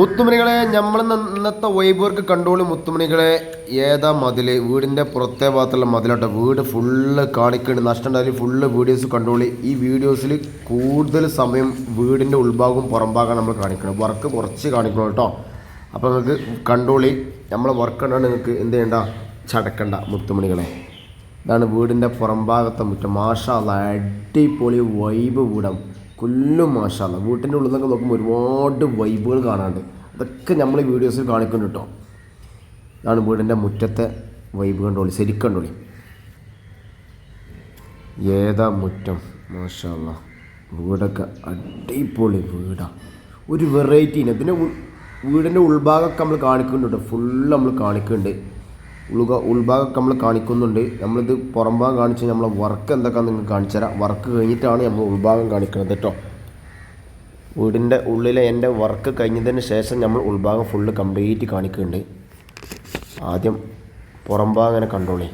മുത്തുമണികളെ നമ്മൾ ഇന്നത്തെ vibe work കണ്ടോളി മുത്തുമണികളെ. ഏതാ മതിൽ? വീടിന്റെ പുറത്തെ ഭാഗത്തുള്ള മതിലോട്ടെ. വീട് ഫുള്ള് കാണിക്കുന്നുണ്ട് നഷ്ടം ഉണ്ടായാലും ഫുള്ള് വീഡിയോസ് കണ്ടോളി. ഈ വീഡിയോസിൽ കൂടുതൽ സമയം വീടിന്റെ ഉൾഭാഗവും പുറംഭാഗം നമ്മൾ കാണിക്കണം. വർക്ക് കുറച്ച് കാണിക്കണം കേട്ടോ. അപ്പോൾ നിങ്ങൾക്ക് കണ്ടോളി. നമ്മളെ വർക്ക് കണ്ടാണ് നിങ്ങൾക്ക് എന്ത് ചെയ്യണ്ട? ചടക്കണ്ട മുത്തുമണികളെ. ഇതാണ് വീടിന്റെ പുറംഭാഗത്തെ മുറ്റം. മാഷാല്ല അടിപൊളി വൈബ് വീടാം. കൊല്ലും മാഷാല്ല. വീട്ടിന്റെ ഉള്ളിൽ നിന്നൊക്കെ നോക്കുമ്പോൾ ഒരുപാട് വൈബുകൾ കാണാണ്ട് അതൊക്കെ നമ്മൾ വീഡിയോസിൽ കാണിക്കുന്നുണ്ട് കേട്ടോ. ഇതാണ് വീടിന്റെ മുറ്റത്തെ വൈബ് കണ്ടോളി ശരിക്കും കണ്ടോളി. ഏതാ മുറ്റം? മാഷാല്ല വീടൊക്കെ അടിപൊളി വീടാ. ഒരു വെറൈറ്റി ഇതിന്റെ വീടിന്റെ ഉൾഭാഗമൊക്കെ നമ്മൾ കാണിക്കുന്നുണ്ട്. ഫുള്ള് നമ്മൾ കാണിക്കുന്നുണ്ട്. ഉൾഭാ ഉൾഭാഗമൊക്കെ നമ്മൾ കാണിക്കുന്നുണ്ട്. നമ്മളിത് പുറംഭാഗം കാണിച്ച് നമ്മളെ വർക്ക് എന്തൊക്കെയാണെന്ന് നിങ്ങൾക്ക് കാണിച്ചു തരാം വർക്ക് കഴിഞ്ഞിട്ടാണ് നമ്മൾ ഉൾഭാഗം കാണിക്കുന്നത് കേട്ടോ. വീടിന്റെ ഉള്ളിലെ എന്റെ വർക്ക് കഴിഞ്ഞതിന് ശേഷം നമ്മൾ ഉൾഭാഗം ഫുള്ള് കംപ്ലീറ്റ് കാണിക്കുന്നുണ്ട്. ആദ്യം പുറംഭാഗം അങ്ങനെ കണ്ടോളേ.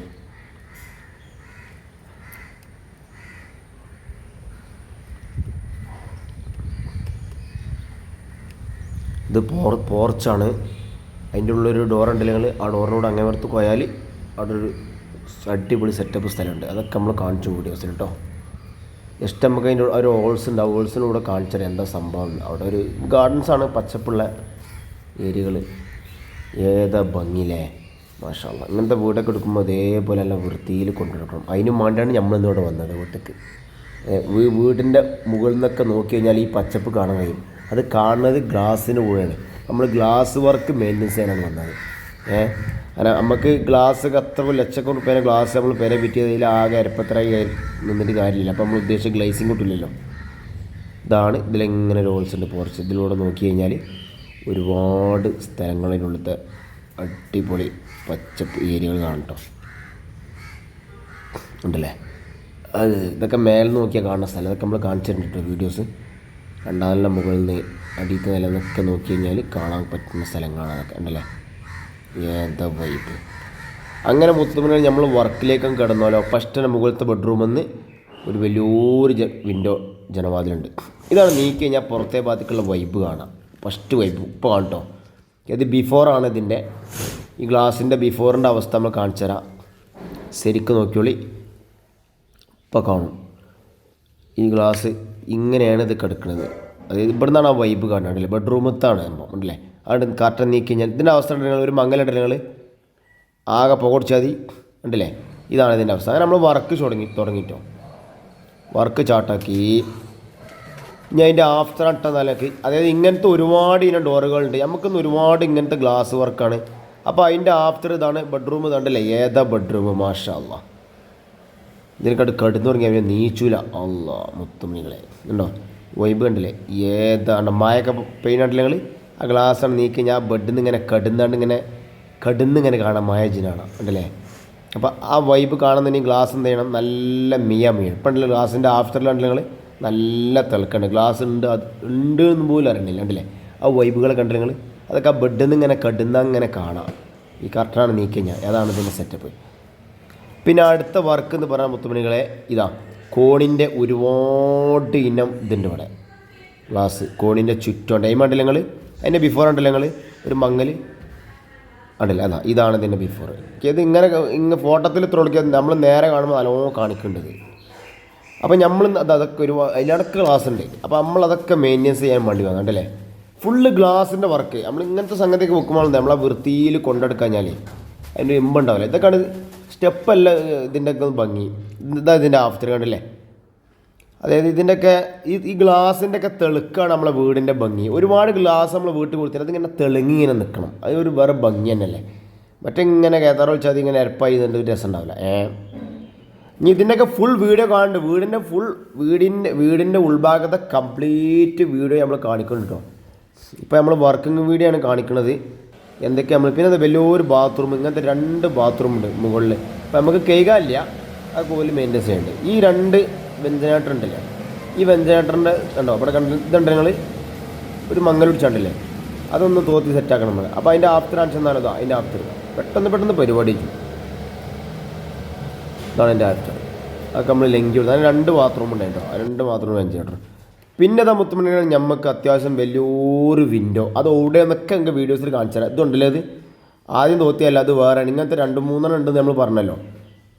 ഇത് പോർ പോർച്ചാണ് അതിന്റെ ഉള്ളൊരു ഡോർ ഉണ്ടെങ്കിൽ ആ ഡോറിനോട് അങ്ങനെ വരത്ത് പോയാൽ അവിടെ ഒരു അടിപൊളി സെറ്റപ്പ് സ്ഥലമുണ്ട്. അതൊക്കെ നമ്മൾ കാണിച്ചു വീഡിയോസിൽ കേട്ടോ ജസ്റ്റ് നമുക്ക് അതിന്റെ ഒരു ഹോൾസ് ഉണ്ട്. ആ ഹോൾസിലൂടെ കാണിച്ചത് എന്താ സംഭവം. അവിടെ ഒരു ഗാർഡൻസ് ആണ് പച്ചപ്പുള്ള ഏരിയകൾ. ഏതാ ഭംഗിയില്ലേ? മാഷാല്ല ഇങ്ങനത്തെ വീടൊക്കെ എടുക്കുമ്പോൾ അതേപോലെ നല്ല വൃത്തിയിൽ കൊണ്ടുനടക്കണം. അതിനും വേണ്ടിയാണ് നമ്മൾ ഇന്നിവിടെ വന്നത് വീട്ടിലേക്ക് വീടിന്റെ മുകളിൽ നിന്നൊക്കെ നോക്കി കഴിഞ്ഞാൽ ഈ പച്ചപ്പ് കാണാൻ കഴിയും. അത് കാണുന്നത് ഗ്ലാസ്സിന് കൂടെയാണ് നമ്മൾ ഗ്ലാസ് വർക്ക് മെയിന്റെനൻസ് ചെയ്യാനാണ് വന്നത്. ഏഹ് കാരണം നമുക്ക് ഗ്ലാസ് അത്ര ലക്ഷക്കോടി റുപ്യേനെ ഗ്ലാസ് നമ്മൾ പേരെ പിറ്റിയതിൽ ആകെ അരപ്പത്രായി നിന്നിട്ട് കാര്യമില്ല. അപ്പോൾ നമ്മൾ ഉദ്ദേശിച്ച ഗ്ലേസിങ് കിട്ടില്ലല്ലോ. ഇതാണ് ഇതിലെങ്ങനെ റോൾസ് ഉണ്ട് പോർച്ച് ഇതിലൂടെ നോക്കി കഴിഞ്ഞാൽ ഒരുപാട് സ്ഥലങ്ങളിലുള്ളത്തെ അടിപൊളി പച്ചപ്പ് ഏരിയകൾ കാണും കേട്ടോ ഉണ്ടല്ലേ? അത് ഇതൊക്കെ മേലെ നോക്കിയാൽ കാണുന്ന സ്ഥലം. ഇതൊക്കെ നമ്മൾ കാണിച്ചിട്ടുണ്ട് വീഡിയോസ് രണ്ടാമത്തെ മുകളിൽ നിന്ന് അടിയത്തെ നില നോക്കി കഴിഞ്ഞാൽ കാണാൻ പറ്റുന്ന സ്ഥലങ്ങളാണ് അതൊക്കെ. ഉണ്ടല്ലേ? ഏതാ വൈബ് അങ്ങനെ മുത്തുമണി നമ്മൾ വർക്കിലേക്കും കിടന്നാലോ ഫസ്റ്റിന് മുകളിലത്തെ ബെഡ്റൂമിൽ നിന്ന് ഒരു വലിയൊരു ജ വിൻഡോ ജനവാതിലുണ്ട്. ഇതാണ് നീക്കി കഴിഞ്ഞാൽ പുറത്തെ ഭാഗത്തേക്കുള്ള വൈബ് കാണാം. ഫസ്റ്റ് വൈബ് ഇപ്പോൾ കാണട്ടോ. ഇത് ബിഫോറാണ് ഇതിന്റെ ഈ ഗ്ലാസിന്റെ ബിഫോറിന്റെ അവസ്ഥ നമ്മൾ കാണിച്ചു തരാം. ശരിക്കും നോക്കിയോളി. ഇപ്പോൾ കാണും. ഈ ഗ്ലാസ് ഇങ്ങനെയാണ് ഇത് കിടക്കുന്നത്. അതായത് ഇവിടെ നിന്നാണ് ആ വൈബ് കാണുന്നത് ബെഡ്റൂമത്താണ് നമ്മൾ ഉണ്ടല്ലേ അവിടെ കാറ്റൻ നീക്കി കഴിഞ്ഞാൽ ഇതിന്റെ അവസ്ഥ ഉണ്ടെങ്കിൽ ഒരു മങ്ങലിട്ട് നിങ്ങൾ ആകെ പുകടിച്ചാൽ മതി. ഉണ്ടല്ലേ? ഇതാണ് ഇതിന്റെ അവസ്ഥ. അങ്ങനെ നമ്മൾ വർക്ക് തുടങ്ങി തുടങ്ങിയിട്ടോ വർക്ക് ചാട്ടാക്കി. ഇനി അതിന്റെ ആഫ്റ്റർ അട്ട നിലയ്ക്ക് അതായത് ഇങ്ങനത്തെ ഒരുപാട് ഇങ്ങനെ ഡോറുകളുണ്ട്. നമുക്കിന്ന് ഒരുപാട് ഇങ്ങനത്തെ ഗ്ലാസ് വർക്കാണ് അപ്പോൾ അതിന്റെ ആഫ്റ്റർ ഇതാണ് ബെഡ്റൂം ഇതാണ്ടല്ലേ ഏതാ ബെഡ്റൂം മാഷാ അല്ലാ ഇതിനെക്കാട്ട് കടന്നു തുടങ്ങിയ നീച്ചൂല. അല്ല മുത്തുമണികളെ. ഉണ്ടോ വൈബ് കണ്ടില്ലേ? ഏതാണ് മായൊക്കെ പെയിൻ ആട്ടില്ലെങ്കിൽ ആ ഗ്ലാസ്സാണ് നീക്കി ഞാൻ ബെഡിൽ നിന്ന് ഇങ്ങനെ കടുന്നാണ്ട് ഇങ്ങനെ കടുന്നിങ്ങനെ കാണാം മായ ജിനാണ് ഉണ്ടല്ലേ അപ്പോൾ ആ വൈബ് കാണുന്നതിന് ഗ്ലാസ് എന്ത് ചെയ്യണം? നല്ല മിയ മിയ. ഉണ്ടല്ലോ ഗ്ലാസിന്റെ ആഫ്റ്ററിലുണ്ടല്ലോ നിങ്ങൾ നല്ല തിളക്കുണ്ട്. ഗ്ലാസ് ഉണ്ട് അത് ഉണ്ട് എന്ന് പോലും അറിയണില്ല. ഉണ്ടല്ലേ ആ വൈബുകളെ കണ്ടില്ല നിങ്ങൾ അതൊക്കെ ആ ബെഡിൽ നിന്ന് ഇങ്ങനെ കടുന്ന അങ്ങനെ കാണാം. ഈ കറക്റ്റാണ് നീക്കി കഴിഞ്ഞാൽ അതാണ് ഇതിന്റെ സെറ്റപ്പ് പിന്നെ അടുത്ത വർക്ക് എന്ന് പറഞ്ഞാൽ മുത്തുമണികളെ ഇതാ കോണിന്റെ ഒരുപാട് ഇനം ഇതുണ്ട് ഇവിടെ. ഗ്ലാസ് കോണിന്റെ ചുറ്റും ടൈം ഉണ്ടല്ലോ അതിന്റെ ബിഫോർ ഉണ്ടല്ലോ നിങ്ങൾ ഒരു മങ്ങൽ ഉണ്ടല്ലോ അതാ ഇതാണ് ഇതിന്റെ ബിഫോർ ഇത് ഇങ്ങനെ ഇങ്ങനെ ഫോട്ടോത്തിൽ തൊളിക്കുക നമ്മൾ നേരെ കാണുമ്പോൾ നല്ലോണം കാണിക്കേണ്ടത് അപ്പോൾ നമ്മൾ അതൊക്കെ ഒരു അതിലിടക്ക് ക്ലാസ് ഉണ്ട്. അപ്പോൾ നമ്മൾ അതൊക്കെ മെയിന്റെനൻസ് ചെയ്യാൻ വേണ്ടി വന്നു കണ്ടല്ലേ? ഫുള്ള് ഗ്ലാസിന്റെ വർക്ക് നമ്മൾ ഇങ്ങനത്തെ സംഗതിയൊക്കെ വെക്കുമ്പോൾ നമ്മളെ വൃത്തിയിൽ കൊണ്ടെടുക്കഴിഞ്ഞാൽ അതിന്റെ ഇമ്പുണ്ടാവില്ല ഇതൊക്കെയാണ് സ്റ്റെപ്പല്ല ഇതിന്റെ ഒക്കെ ഭംഗി. ഇതാ ഇതിന്റെ ആഫ്റ്റർ കണ്ടില്ലേ? അതായത് ഇതിന്റെയൊക്കെ ഈ ഈ ഗ്ലാസിന്റെ ഒക്കെ തെളുക്കാണ് നമ്മളെ വീടിന്റെ ഭംഗി. ഒരുപാട് ഗ്ലാസ് നമ്മൾ വീട്ടിൽ കൊടുത്തിട്ട് അതിങ്ങനെ തെളുങ്ങി ഇങ്ങനെ നിൽക്കണം അത് ഒരു വേറെ ഭംഗി തന്നെയല്ലേ? മറ്റേ ഇങ്ങനെ കേത്താറ് വെച്ചാൽ അതിങ്ങനെ ഇതിന്റെ ഒരു രസം ഉണ്ടാവില്ല. ഏ? ഇനി ഇതിന്റെയൊക്കെ ഫുൾ വീഡിയോ കാണുന്നുണ്ട്. വീടിന്റെ ഫുൾ വീടിന്റെ വീടിന്റെ ഉൾഭാഗത്തെ കംപ്ലീറ്റ് വീഡിയോ നമ്മൾ കാണിക്കുന്നുണ്ട് ഇപ്പോൾ നമ്മൾ വർക്കിംഗ് വീഡിയോ ആണ് കാണിക്കുന്നത് എന്തൊക്കെ നമ്മൾ പിന്നെ അത് വലിയൊരു ബാത്റൂം ഇങ്ങനത്തെ രണ്ട് ബാത്റൂം ഉണ്ട് മുകളിൽ അപ്പോൾ നമുക്ക് കൈകാലില്ല അത് മെയിന്റെ ഉണ്ട് ഈ രണ്ട് വെന്റിലേറ്റർ ഉണ്ടല്ലേ ഈ വെഞ്ചനേട്ടറിന്റെ ഉണ്ടോ അവിടെ കണ്ട ഇതുണ്ട് ഞങ്ങൾ ഒരു മങ്ങൽ പിടിച്ചാണ്ടല്ലേ? അതൊന്ന് തോത്തി സെറ്റാക്കണം നമ്മൾ അപ്പോൾ അതിന്റെ ആഫ്റ്റർ ആൻസ് എന്നാണ് അതോ അതിന്റെ ആഫ്റ്റർ പെട്ടെന്ന് പെട്ടെന്ന് പരിപാടി ഇതാണ് എന്റെ ആഫ്റ്റർ അതൊക്കെ നമ്മൾ ലെങ്കി കൊടുത്തു അതിന് രണ്ട് ബാത്റൂം ഉണ്ടായിട്ടോ രണ്ട് ബാത്റൂം വെഞ്ചനേട്ടർ പിന്നെ ഇതാ മുത്തുമണികൾ ഞമ്മക്ക് അത്യാവശ്യം വലിയൊരു വിൻഡോ അത് ഓടെ എന്നൊക്കെ എനിക്ക് വീഡിയോസിൽ കാണിച്ചു തരാം. ഇതുണ്ടല്ലേ അത് ആദ്യം തോത്തിയല്ല അത് വേറെ ഇങ്ങനത്തെ രണ്ട് മൂന്നെണ്ണം ഉണ്ടെന്ന് നമ്മൾ പറഞ്ഞല്ലോ.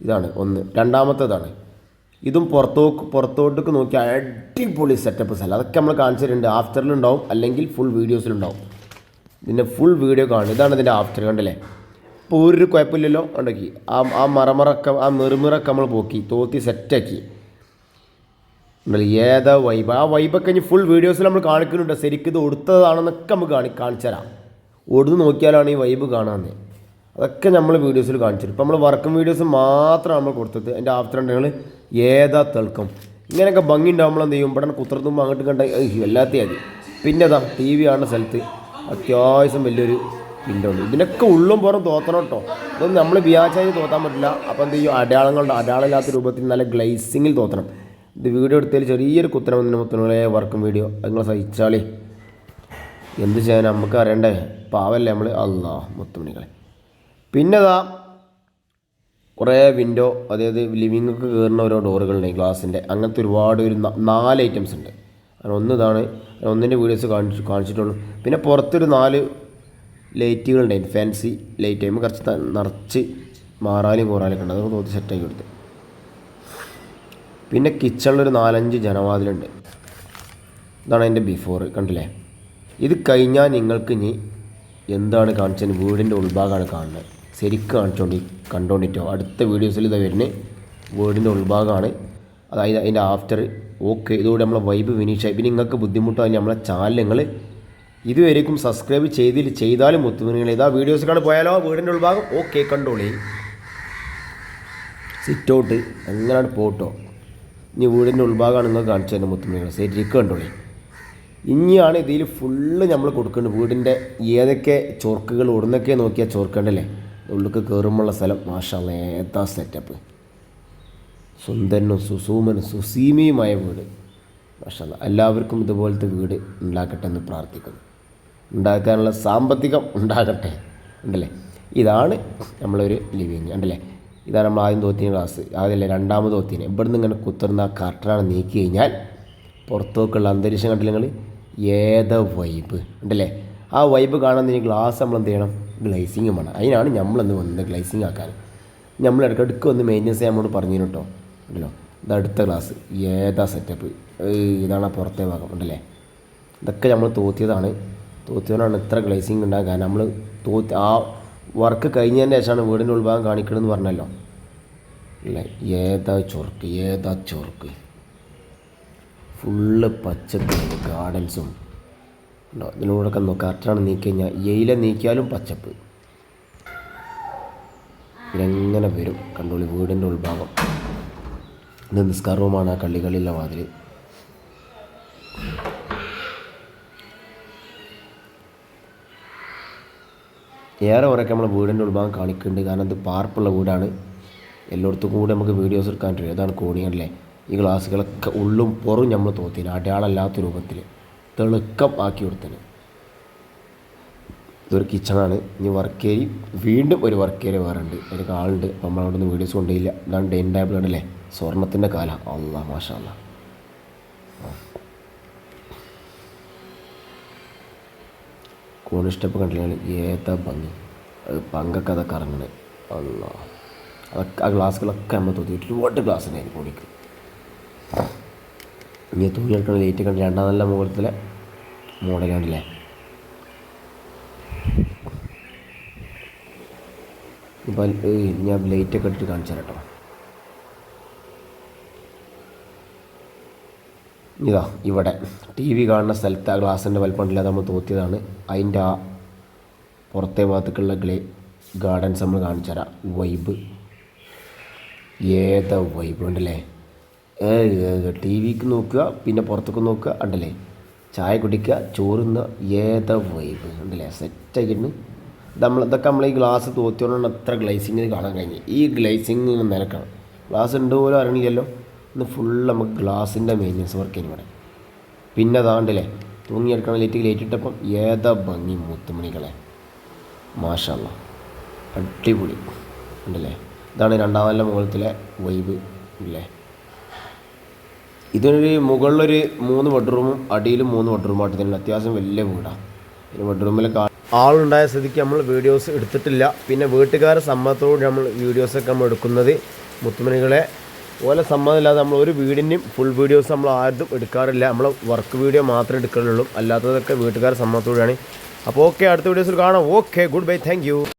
ഇതാണ് ഒന്ന്. രണ്ടാമത്തേതാണ്. ഇതും പുറത്തോക്ക് പുറത്തോട്ടേക്ക് നോക്കി അടിപൊളി സെറ്റപ്പ് സ്ഥലം. അതൊക്കെ നമ്മൾ കാണിച്ചിട്ടുണ്ട്. ആഫ്റ്ററിലുണ്ടാവും അല്ലെങ്കിൽ ഫുൾ വീഡിയോസിലുണ്ടാവും പിന്നെ ഫുൾ വീഡിയോ കാണും. ഇതാണ് ഇതിന്റെ ആഫ്റ്റർ കണ്ടല്ലേ? ഇപ്പോൾ ഒരു കുഴപ്പമില്ലല്ലോ? ഉണ്ടാക്കി ആ ആ മറമറൊക്കെ ആ മെറുമിറൊക്കെ നമ്മൾ പോക്കി തോത്തി സെറ്റാക്കി ഏതാ വൈബ് ആ വൈബൊക്കെ ഇനി ഫുൾ വീഡിയോസിൽ നമ്മൾ കാണിക്കുന്നുണ്ട്. ശരിക്കും ഇത് ഒടുത്തതാണെന്നൊക്കെ നമുക്ക് കാണി കാണിച്ചു തരാം ഒടുന്ന് നോക്കിയാലാണ് ഈ വൈബ് കാണാമെന്ന് അതൊക്കെ നമ്മൾ വീഡിയോസിൽ കാണിച്ചിട്ട് ഇപ്പോൾ നമ്മൾ വർക്കും വീഡിയോസ് മാത്രം നമ്മൾ കൊടുത്തത്. എന്റെ ആഫ്റ്റർ ഉണ്ടെങ്കിൽ ഏതാ തിളക്കം? ഇങ്ങനെയൊക്കെ ഭംഗി ഉണ്ടാകുമ്പോൾ എന്ത് ചെയ്യും? ഇവിടെ കുത്തിർത്തുമ്പോൾ അങ്ങോട്ട് കണ്ട എല്ലാത്തേ അത് പിന്നെ അതാ ടി വി കാണുന്ന സ്ഥലത്ത് അത്യാവശ്യം വലിയൊരു വിൻഡോ ഉണ്ട്. ഇതിനൊക്കെ ഉള്ളും പുറം തോത്തണം കേട്ടോ. ഇതൊന്നും നമ്മൾ വ്യാജായി തോത്താൻ പറ്റില്ല. അപ്പോൾ എന്ത് ചെയ്യും? അടയാളങ്ങളുടെ അടയാളമില്ലാത്ത രൂപത്തിൽ നല്ല ഗ്ലൈസിങ്ങിൽ തോത്തണം. ഇത് വീഡിയോ എടുത്തതിൽ ചെറിയൊരു കുത്തനം വന്നതിന് മുത്തനുള്ള വർക്കും വീഡിയോ നിങ്ങൾ സഹിച്ചാളേ എന്ത് ചെയ്യാൻ നമുക്ക് അറിയണ്ടേ? പാവല്ലേ നമ്മൾ അല്ലാ മുത്തുമണികളെ പിന്നെതാ കുറേ വിൻഡോ അതായത് ലിവിങ്ങൊക്കെ കയറുന്ന ഓരോ ഡോറുകളുണ്ട് ഗ്ലാസിന്റെ അങ്ങനത്തെ ഒരുപാട് ഒരു നാല് ഐറ്റംസ് ഉണ്ട്. അങ്ങനെ ഒന്ന് ഇതാണ് ഒന്നിന്റെ വീഡിയോസ് കാണിച്ചു കാണിച്ചിട്ടുള്ളൂ. പിന്നെ പുറത്തൊരു നാല് ലൈറ്റുകളുണ്ടായിരുന്നു ഫാൻസി ലൈറ്റ് ആകുമ്പോൾ കുറച്ച് നിറച്ച് മാറാലും കൂറാലും ഉണ്ട്. അതൊക്കെ തോത്തി സെറ്റാക്കി കൊടുത്ത്. പിന്നെ കിച്ചണിലൊരു നാലഞ്ച് ജനവാതിലുണ്ട്. ഇതാണ് അതിന്റെ ബിഫോർ കണ്ടില്ലേ? ഇത് കഴിഞ്ഞാൽ നിങ്ങൾക്ക് ഇനി എന്താണ് കാണിച്ചത്? വീടിന്റെ ഉൾഭാഗമാണ് കാണുന്നത്. ശരിക്കും കാണിച്ചോണ്ടി കണ്ടോണ്ടിട്ടോ. അടുത്ത വീഡിയോസിൽ ഇതാ വരുന്നത് വേർഡിന്റെ ഉൾഭാഗമാണ് അതായത് അതിന്റെ ആഫ്റ്റർ ഓക്കെ ഇതോടെ നമ്മളെ വൈബ് ഫിനിഷ് ആയി. പിന്നെ നിങ്ങൾക്ക് ബുദ്ധിമുട്ടായി നമ്മളെ ചാനൽ നിങ്ങൾ ഇതുവരേക്കും സബ്സ്ക്രൈബ് ചെയ്തിൽ ചെയ്താലും മുത്തുമണികൾ ഇതാ വീഡിയോസ് കാണാൻ പോയാലോ? വീടിന്റെ ഉൾഭാഗം. ഓക്കെ കണ്ടോളി. സിറ്റ് ഔട്ട് എങ്ങനെയാണ് പോട്ടോ. ഇനി വീടിന്റെ ഉൾഭാഗമാണ് നിങ്ങൾ കാണിച്ചു തന്നെ മുത്തുമണികൾ ശരിക്കും കണ്ടോളി. ഇനിയാണ് ഇതിൽ ഫുള്ള് നമ്മൾ കൊടുക്കേണ്ടത്. വീടിന്റെ ഏതൊക്കെ ചോർക്കുകൾ ഉടനൊക്കെ നോക്കിയാൽ ചോർക്കണ്ടല്ലേ? ഉള്ളിക്ക് കയറുമ്പോഴുള്ള സ്ഥലം മാഷാള്ള ഏതാ സെറ്റപ്പ് സുന്ദരനും സുസൂമനും സുസീമയുമായ വീട്. മാഷാല്ല എല്ലാവർക്കും ഇതുപോലത്തെ വീട് ഉണ്ടാക്കട്ടെ എന്ന് പ്രാർത്ഥിക്കുന്നു. ഉണ്ടാക്കാനുള്ള സാമ്പത്തികം ഉണ്ടാകട്ടെ ഉണ്ടല്ലേ? ഇതാണ് നമ്മളൊരു ലിവിങ് ഉണ്ടല്ലേ? ഇതാണ് നമ്മൾ ആദ്യം തോത്തിന് ക്ലാസ് ആദ്യമല്ലേ രണ്ടാമത് തോത്തിന് നിന്ന് ഇങ്ങനെ കുത്തുന്ന ആ കർട്ടനാണ് നീക്കി കഴിഞ്ഞാൽ പുറത്തോക്കുള്ള അന്തരീക്ഷം കണ്ടില്ലെങ്കിൽ ഏതാ വൈബ് ഉണ്ടല്ലേ? ആ വൈബ് കാണാൻ ഇനി ഗ്ലാസ് നമ്മൾ എന്ത് ചെയ്യണം? ഗ്ലൈസിങ് വേണം. അതിനാണ് നമ്മളന്ന് വന്നത്? ഗ്ലൈസിങ് ആക്കാൻ. നമ്മൾ ഇടയ്ക്കിടയ്ക്ക് വന്ന് മെയിന്റെനൻസ് ചെയ്യാൻ പറഞ്ഞു കേട്ടോ. ഉണ്ടല്ലോ? ഇത് അടുത്ത ക്ലാസ് ഏതാ സെറ്റപ്പ് ഇതാണ് ആ പുറത്തെ ഭാഗം. ഉണ്ടല്ലേ? ഇതൊക്കെ നമ്മൾ തോത്തിയതാണ്. തോത്തിയതാണ് ഇത്ര ഗ്ലേസിങ് ഉണ്ടാകാൻ. നമ്മൾ തോത്തി ആ വർക്ക് കഴിഞ്ഞതിന്റെ ശേഷമാണ് വീടിന്റെ ഉൾഭാഗം കാണിക്കണമെന്ന് പറഞ്ഞല്ലോ. അല്ലേ? ഏതാ ചൊർക്ക്? ഏതാ ചൊർക്ക്? ഫുള്ള് പച്ചപ്പ് ഗാർഡൻസും ഉണ്ടോ? ഇതിനോടൊക്കെ നോക്കുക കറക്റ്റാണ് നീക്കി കഴിഞ്ഞാൽ എയില നീക്കിയാലും പച്ചപ്പ്. ഇതെങ്ങനെ വരും? കണ്ടോളി വീടിന്റെ ഉൾഭാഗം. ഇത് നിസ്കാരവുമാണ് ആ കള്ളികളിലെ വാതിൽ ഏറെ കുറേയൊക്കെ നമ്മൾ വീടിന്റെ ഉൾഭാഗം കാണിക്കുന്നുണ്ട്. കാരണം ഇത് പാർപ്പുള്ള വീടാണ്. എല്ലായിടത്തും കൂടെ നമുക്ക് വീഡിയോസ് എടുക്കാൻ കഴിയും അതാണ് കോണിയല്ലേ? ഈ ഗ്ലാസ്സുകളൊക്കെ ഉള്ളും പുറം നമ്മൾ തോത്തിന് അടയാളല്ലാത്ത രൂപത്തിൽ തെളുക്കം ആക്കി കൊടുത്തത്. ഇതൊരു കിച്ചണാണ്. ഇനി വർക്ക് ഏരി വീണ്ടും ഒരു വർക്ക് ഏരിയ വേറെ ഉണ്ട് എനിക്ക് ആളുണ്ട് അപ്പം നമ്മളവിടെ നിന്ന് വീഡിയോസ് കൊണ്ടുപോയില്ല ഇതാണ് ഡൈൻ ടേബിൾ ആണല്ലേ സ്വർണത്തിന്റെ കാല. അല്ല മാഷാ അല്ലാ കോണി കണ്ടില്ല ഏതാ ഭംഗി? അത് പങ്കൊക്കെ അതൊക്കെ ഇറങ്ങണേ. അല്ല അതൊക്കെ ആ ഗ്ലാസ്സുകളൊക്കെ നമ്മൾ തോന്നി ഒരുപാട് ഗ്ലാസ് ഉണ്ടായിരുന്നു കോണിക്ക് ഇനി തുണി എടുക്കണ ലേറ്റ് കണ്ട് രണ്ടാം നല്ല മുകളിലത്തിലെ മോഡലാണല്ലേ ഇപ്പം ഞാൻ ലൈറ്റൊക്കെ ഇട്ടിട്ട് കാണിച്ചു തരാം കേട്ടോ ഇതാ ഇവിടെ. ടി വി കാണുന്ന സ്ഥലത്ത് ആ ഗ്ലാസിന്റെ വലിപ്പമില്ലാതെ നമ്മൾ തോത്തിയതാണ്. അതിന്റെ ആ പുറത്തെ ഭാഗത്തേക്കുള്ള ഗ്ലേ ഗാർഡൻസ് നമ്മൾ കാണിച്ചു തരാം. വൈബ്. ഏതാ വൈബ് ഉണ്ടല്ലേ? ടി വിക്ക് നോക്കുക പിന്നെ പുറത്തേക്ക് നോക്കുക ഉണ്ടല്ലേ? ചായ കുടിക്കുക ചോറുന്ന ഏത വൈബ് ഉണ്ടല്ലേ? സെറ്റാക്കിയിട്ട് നമ്മൾ ഇതൊക്കെ നമ്മൾ ഈ ഗ്ലാസ് തോത്തിയോണ്ടാണ് അത്ര ഗ്ലേസിങ്ങിന് കാണാൻ കഴിഞ്ഞത് ഈ ഗ്ലേസിങ് നിലക്കണം. ഗ്ലാസ് ഉണ്ട് പോലും അറിയണില്ലല്ലോ. ഇന്ന് ഫുൾ നമുക്ക് ഗ്ലാസിന്റെ മെയിന്റനൻസ് വർക്ക് ചെയ്യുന്നു ഇവിടെ. പിന്നെ അതാണ്ടല്ലേ തൂങ്ങിയെടുക്കണം ലൈറ്റ് ലൈറ്റ് ഇട്ടപ്പം ഏതാ ഭംഗി മുത്തുമണികളെ. മാഷല്ല അടിപൊളി. ഉണ്ടല്ലേ? ഇതാണ് രണ്ടാമല്ല മുകളിലെ വൈബ് ഇല്ലേ ഇതൊരു മുകളിലൊരു മൂന്ന് ബെഡ്റൂമും അടിയിൽ മൂന്ന് ബെഡ്റൂമായിട്ട് തന്നെ അത്യാവശ്യം വലിയ വീടാണ് പിന്നെ ബെഡ്റൂമിൽ ആളുണ്ടായ സ്ഥിതിക്ക് നമ്മൾ വീഡിയോസ് എടുത്തിട്ടില്ല. പിന്നെ വീട്ടുകാരെ സമ്മതത്തോട് നമ്മൾ വീഡിയോസൊക്കെ നമ്മൾ എടുക്കുന്നത്. മുത്തുമണികളെ ഓലെ സമ്മതമില്ലാതെ നമ്മൾ ഒരു വീടിന്റെയും ഫുൾ വീഡിയോസ് നമ്മൾ ആരും എടുക്കാറില്ല. നമ്മൾ വർക്ക് വീഡിയോ മാത്രമേ എടുക്കാറുള്ളൂ. അല്ലാത്തതൊക്കെ വീട്ടുകാരെ സമ്മതത്തോടെയാണ് അപ്പോൾ ഓക്കെ അടുത്ത വീഡിയോസിൽ കാണാം. Okay good bye thank